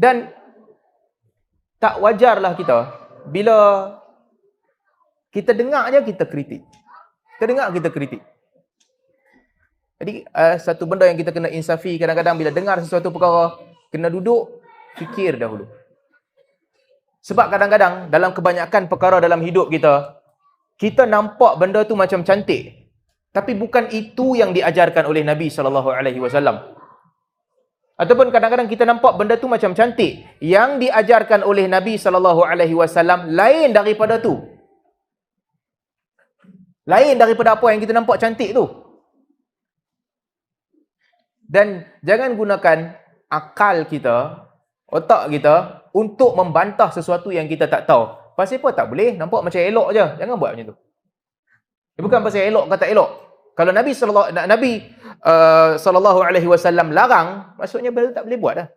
Dan tak wajarlah kita bila kita dengar je kita kritik. Kita dengar kita kritik. Jadi uh, satu benda yang kita kena insafi kadang-kadang bila dengar sesuatu perkara kena duduk fikir dahulu. Sebab kadang-kadang dalam kebanyakan perkara dalam hidup kita, kita nampak benda tu macam cantik. Tapi bukan itu yang diajarkan oleh Nabi sallallahu alaihi wasallam. Ataupun kadang-kadang kita nampak benda tu macam cantik, yang diajarkan oleh Nabi sallallahu alaihi wasallam lain daripada tu. Lain daripada apa yang kita nampak cantik tu. Dan jangan gunakan akal kita, otak kita untuk membantah sesuatu yang kita tak tahu. Pasal apa tak boleh? Nampak macam elok je. Jangan buat macam tu. Dia bukan pasal elok kata elok. Kalau Nabi sallallahu Nabi uh, sallallahu alaihi wasallam larang, maksudnya benda tak boleh buat dah.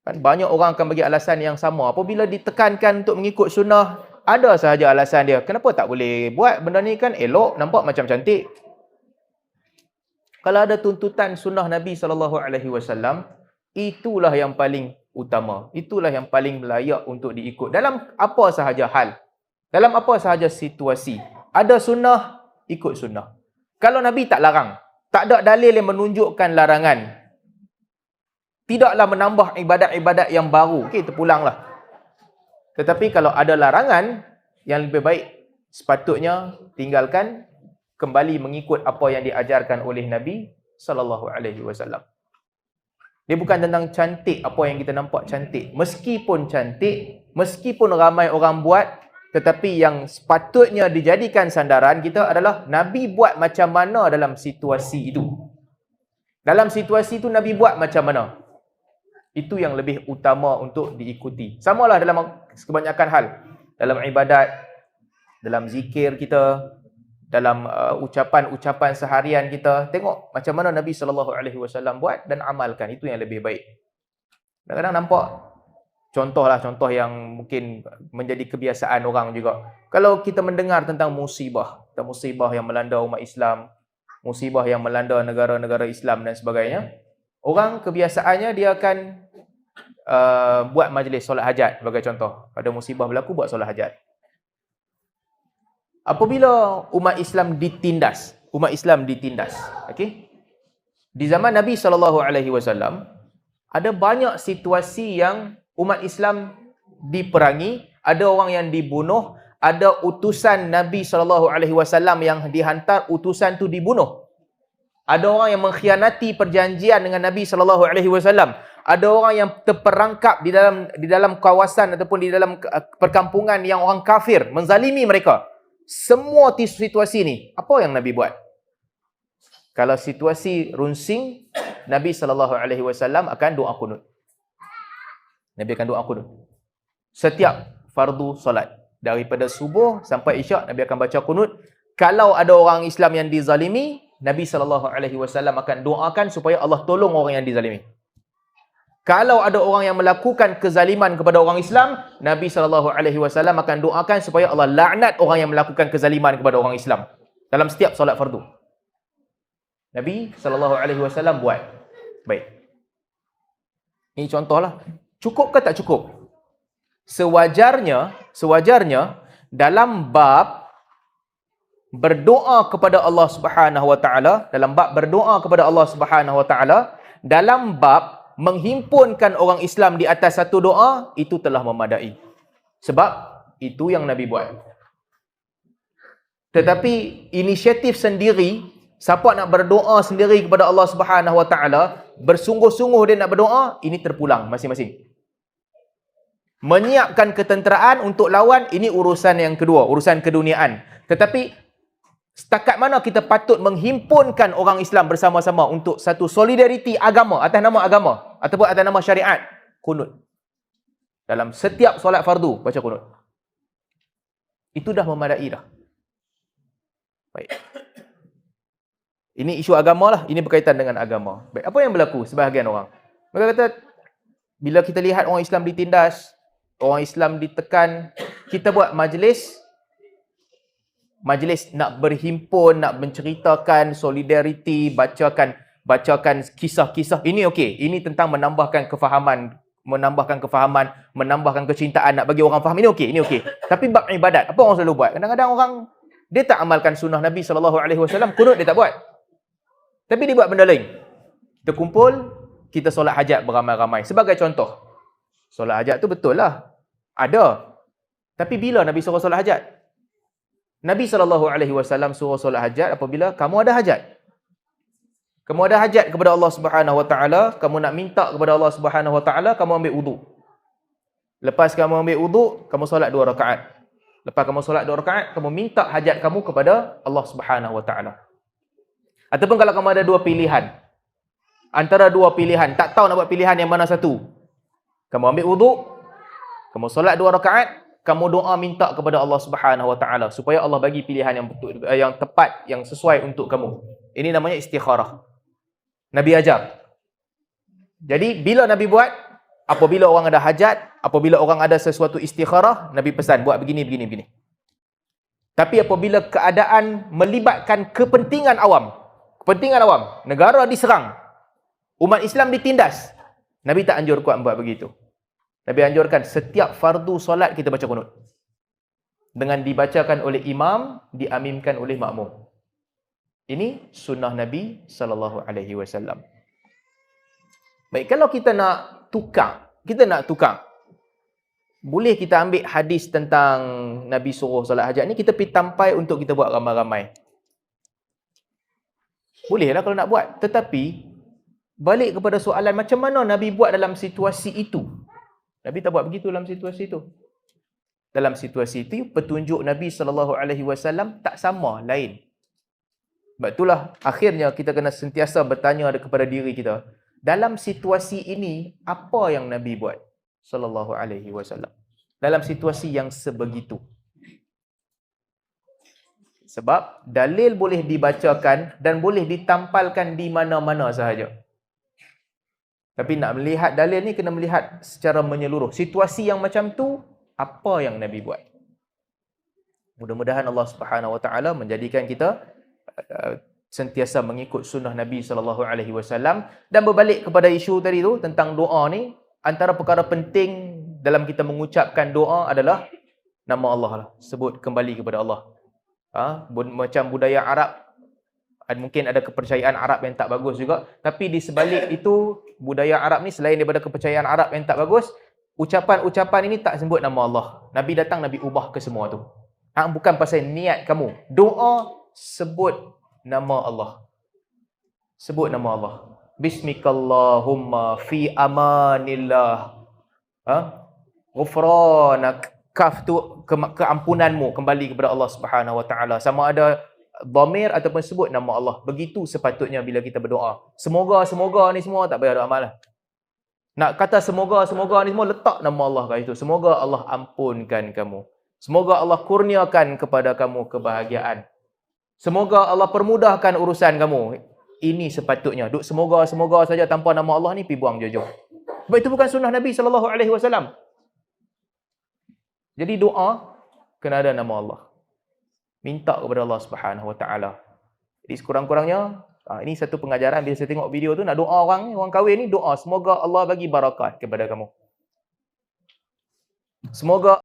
Kan banyak orang akan bagi alasan yang sama. Apabila ditekankan untuk mengikut sunnah, ada sahaja alasan dia. Kenapa tak boleh buat benda ni kan elok, nampak macam cantik. Kalau ada tuntutan sunnah Nabi sallallahu alaihi wasallam, Itulah yang paling utama. Itulah yang paling layak untuk diikut. Dalam apa sahaja hal. Dalam apa sahaja situasi. Ada sunnah, ikut sunnah. Kalau Nabi tak larang. Tak ada dalil yang menunjukkan larangan. Tidaklah menambah ibadat-ibadat yang baru. Okey, terpulanglah. Tetapi kalau ada larangan, yang lebih baik sepatutnya tinggalkan kembali mengikut apa yang diajarkan oleh Nabi sallallahu alaihi wasallam. Dia bukan tentang cantik apa yang kita nampak cantik. Meskipun cantik, meskipun ramai orang buat, tetapi yang sepatutnya dijadikan sandaran kita adalah Nabi buat macam mana dalam situasi itu. Dalam situasi itu Nabi buat macam mana? Itu yang lebih utama untuk diikuti. Samalah dalam kebanyakan hal. Dalam ibadat, dalam zikir kita, dalam uh, ucapan-ucapan seharian kita tengok macam mana Nabi sallallahu alaihi wasallam buat dan amalkan itu yang lebih baik. Kadang-kadang nampak contohlah contoh yang mungkin menjadi kebiasaan orang juga. Kalau kita mendengar tentang musibah, tentang musibah yang melanda umat Islam, musibah yang melanda negara-negara Islam dan sebagainya, orang kebiasaannya dia akan uh, buat majlis solat hajat sebagai contoh. Ada musibah berlaku buat solat hajat apabila umat Islam ditindas, umat Islam ditindas, okey? Di zaman Nabi sallallahu alaihi wasallam ada banyak situasi yang umat Islam diperangi, ada orang yang dibunuh, ada utusan Nabi sallallahu alaihi wasallam yang dihantar utusan tu dibunuh. Ada orang yang mengkhianati perjanjian dengan Nabi sallallahu alaihi wasallam. Ada orang yang terperangkap di dalam di dalam kawasan ataupun di dalam perkampungan yang orang kafir menzalimi mereka semua situasi ni, apa yang Nabi buat? Kalau situasi runsing, Nabi saw akan doa kunut. Nabi akan doa kunut. Setiap fardu solat daripada subuh sampai isyak Nabi akan baca kunut. Kalau ada orang Islam yang dizalimi, Nabi saw akan doakan supaya Allah tolong orang yang dizalimi. Kalau ada orang yang melakukan kezaliman kepada orang Islam, Nabi SAW akan doakan supaya Allah laknat orang yang melakukan kezaliman kepada orang Islam. Dalam setiap solat fardu. Nabi SAW buat. Baik. Ini contohlah. Cukup ke tak cukup? Sewajarnya, sewajarnya dalam bab berdoa kepada Allah Subhanahu Wa Taala, dalam bab berdoa kepada Allah Subhanahu Wa Taala, dalam bab menghimpunkan orang Islam di atas satu doa itu telah memadai. Sebab itu yang Nabi buat. Tetapi inisiatif sendiri, siapa nak berdoa sendiri kepada Allah Subhanahu Wa Taala, bersungguh-sungguh dia nak berdoa, ini terpulang masing-masing. Menyiapkan ketenteraan untuk lawan ini urusan yang kedua, urusan keduniaan. Tetapi Setakat mana kita patut menghimpunkan orang Islam bersama-sama untuk satu solidariti agama atas nama agama ataupun atas nama syariat? Kunut. Dalam setiap solat fardu, baca kunut. Itu dah memadai dah. Baik. Ini isu agama lah. Ini berkaitan dengan agama. Baik. Apa yang berlaku sebahagian orang? Mereka kata, bila kita lihat orang Islam ditindas, orang Islam ditekan, kita buat majlis, majlis nak berhimpun, nak menceritakan solidariti, bacakan bacakan kisah-kisah. Ini okey. Ini tentang menambahkan kefahaman, menambahkan kefahaman, menambahkan kecintaan nak bagi orang faham. Ini okey, ini okey. Tapi bab ibadat, apa orang selalu buat? Kadang-kadang orang dia tak amalkan sunnah Nabi sallallahu alaihi wasallam, kunut dia tak buat. Tapi dia buat benda lain. Kita kumpul, kita solat hajat beramai-ramai. Sebagai contoh. Solat hajat tu betul lah. Ada. Tapi bila Nabi suruh solat hajat? Nabi SAW suruh solat hajat apabila kamu ada hajat. Kamu ada hajat kepada Allah Subhanahu Wa Taala, kamu nak minta kepada Allah Subhanahu Wa Taala, kamu ambil wudu. Lepas kamu ambil wudu, kamu solat dua rakaat. Lepas kamu solat dua rakaat, kamu minta hajat kamu kepada Allah Subhanahu Wa Taala. Ataupun kalau kamu ada dua pilihan. Antara dua pilihan, tak tahu nak buat pilihan yang mana satu. Kamu ambil wudu, kamu solat dua rakaat, kamu doa minta kepada Allah Subhanahu Wa Taala supaya Allah bagi pilihan yang betul, yang tepat, yang sesuai untuk kamu. Ini namanya istikharah. Nabi ajar. Jadi bila Nabi buat, apabila orang ada hajat, apabila orang ada sesuatu istikharah, Nabi pesan buat begini, begini, begini. Tapi apabila keadaan melibatkan kepentingan awam, kepentingan awam, negara diserang, umat Islam ditindas, Nabi tak anjur kuat buat begitu. Nabi anjurkan setiap fardu solat kita baca kunut. Dengan dibacakan oleh imam, diamimkan oleh makmum. Ini sunnah Nabi sallallahu alaihi wasallam. Baik, kalau kita nak tukar, kita nak tukar. Boleh kita ambil hadis tentang Nabi suruh solat hajat ni kita pergi tampai untuk kita buat ramai-ramai. Bolehlah kalau nak buat, tetapi balik kepada soalan macam mana Nabi buat dalam situasi itu? Nabi tak buat begitu dalam situasi itu. Dalam situasi itu petunjuk Nabi sallallahu alaihi wasallam tak sama, lain. Sebab itulah akhirnya kita kena sentiasa bertanya kepada diri kita. Dalam situasi ini, apa yang Nabi buat? Sallallahu alaihi wasallam. Dalam situasi yang sebegitu. Sebab dalil boleh dibacakan dan boleh ditampalkan di mana-mana sahaja. Tapi nak melihat dalil ni kena melihat secara menyeluruh. Situasi yang macam tu, apa yang Nabi buat? Mudah-mudahan Allah Subhanahu Wa Taala menjadikan kita Uh, sentiasa mengikut sunnah Nabi sallallahu alaihi wasallam dan berbalik kepada isu tadi tu tentang doa ni antara perkara penting dalam kita mengucapkan doa adalah nama Allah lah sebut kembali kepada Allah ha? macam budaya Arab mungkin ada kepercayaan Arab yang tak bagus juga tapi di sebalik itu budaya Arab ni selain daripada kepercayaan Arab yang tak bagus ucapan-ucapan ini tak sebut nama Allah Nabi datang Nabi ubah ke semua tu ha? bukan pasal niat kamu doa sebut nama Allah. Sebut nama Allah. Bismikallahumma fi amanillah. Ha? Ghufranak. Kaf tu ke keampunanmu kembali kepada Allah Subhanahu Wa Taala. Sama ada dhamir ataupun sebut nama Allah. Begitu sepatutnya bila kita berdoa. Semoga semoga ni semua tak payah doa malah. Nak kata semoga semoga ni semua letak nama Allah kat situ. Semoga Allah ampunkan kamu. Semoga Allah kurniakan kepada kamu kebahagiaan. Semoga Allah permudahkan urusan kamu. Ini sepatutnya. Duk semoga semoga saja tanpa nama Allah ni pi buang jauh-jauh. Sebab itu bukan sunnah Nabi sallallahu alaihi wasallam. Jadi doa kena ada nama Allah. Minta kepada Allah Subhanahu wa taala. Jadi sekurang-kurangnya ha, ini satu pengajaran bila saya tengok video tu nak doa orang ni, orang kahwin ni doa semoga Allah bagi barakat kepada kamu. Semoga